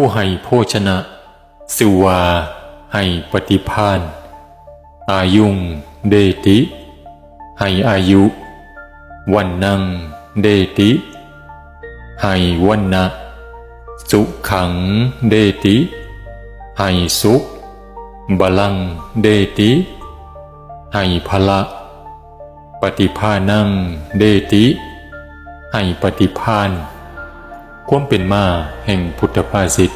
ผู้ให้โภชนะ สิวา ให้ปฏิพานอายุง เดติ ให้อายุ วันนัง เดติ ให้วันนะสุขัง เดติ ให้สุขบาลัง เดติ ให้พละ ปฏิภานัง เดติ ให้ปฏิพาน ความเป็นมาแห่งพุทธภาษิต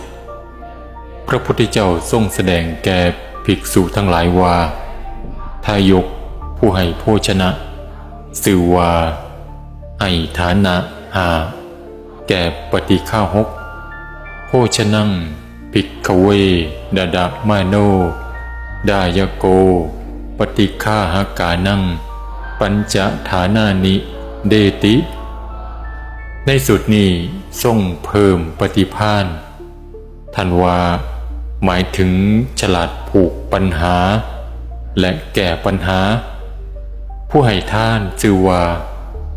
พระพุทธเจ้าทรงแสดงแก่ภิกษุทั้งหลายว่าทายกผู้ให้โภชนะ สื่อว่าให้ฐานะหา แก่ปฏิฆาหก โภชนังภิกขเว ดาดามาโน ดายโก ปฏิฆาหากานัง ปัญจฐานานิ เดติ ในสุดนี้ทรงเพิ่มปฏิพานท่านว่าหมายถึงฉลาดผูกปัญหา และแก่ปัญหา ผู้ให้ท่านจือว่า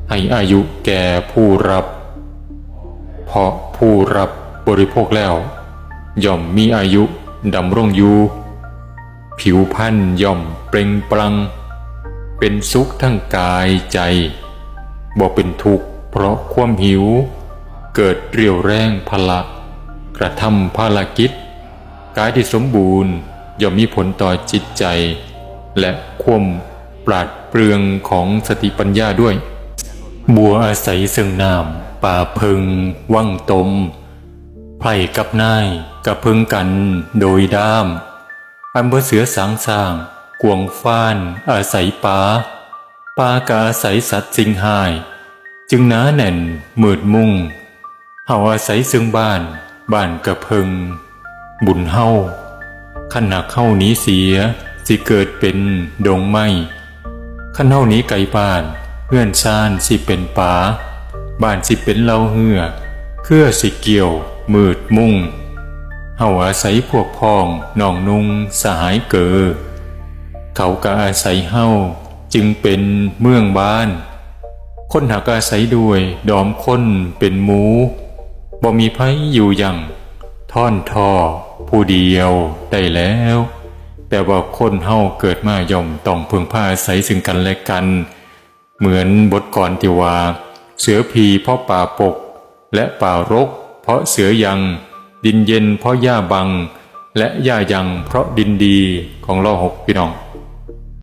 ให้อายุแก่ผู้รับ เพราะผู้รับบริโภคแล้ว ย่อมมีอายุดำรงอยู่ผิวพรรณย่อมเปล่งปลัง เป็นสุขทั้งกายใจบ่เป็นทุกข์ เพราะความหิว เกิดเรียวแรงพละ กระทำภารกิจ กายที่สมบูรณ์ย่อมมีผลต่อจิตใจ และความปราดเปรื่อง ของสติปัญญาด้วย บัวอาศัยซึ่งน้ำป่าพึง ว่างตมไพร่กับนายกับพึงกันโดยด้าม อันเบอเสือสางสร้างกวงฟ้าน อาศัยป่าป่ากอาศัยสัตว์สิงหาย จึงหนาแน่นมืดมุ่งเฮาอาศัยซึ่งบ้าน บ้านกระเพิง บุญเฮาขันหนักเฮานี้เสีย สิเกิดเป็นดงไม้ขันเฮานี้ไก่บ้าน เพื่อนซานสิเป็นป่าบ้านสิเป็นเล่าเหือเครือสิเกี่ยว มืดมุ่งเฮาอาศัยพวกพ้องน้องนุ่งสหายเกอ เขาก็อาศัยเฮาจึงเป็นเมืองบ้าน คนหากอาศัยด้วยดอมคนเป็นหมูบ่มีไผอยู่อย่างท่อนทอผู้เดียวได้แล้ว แต่ว่าคนเฮาเกิดมาย่อมต้องพึงพาอาศัยซึ่งกันและกัน เหมือนบทก่อนที่ว่า เสือพีเพราะป่าปก และป่ารก เพราะเสือยังดินเย็นเพราะหญ้าบัง และหญ้ายังเพราะดินดีของล่อหกพี่น้อง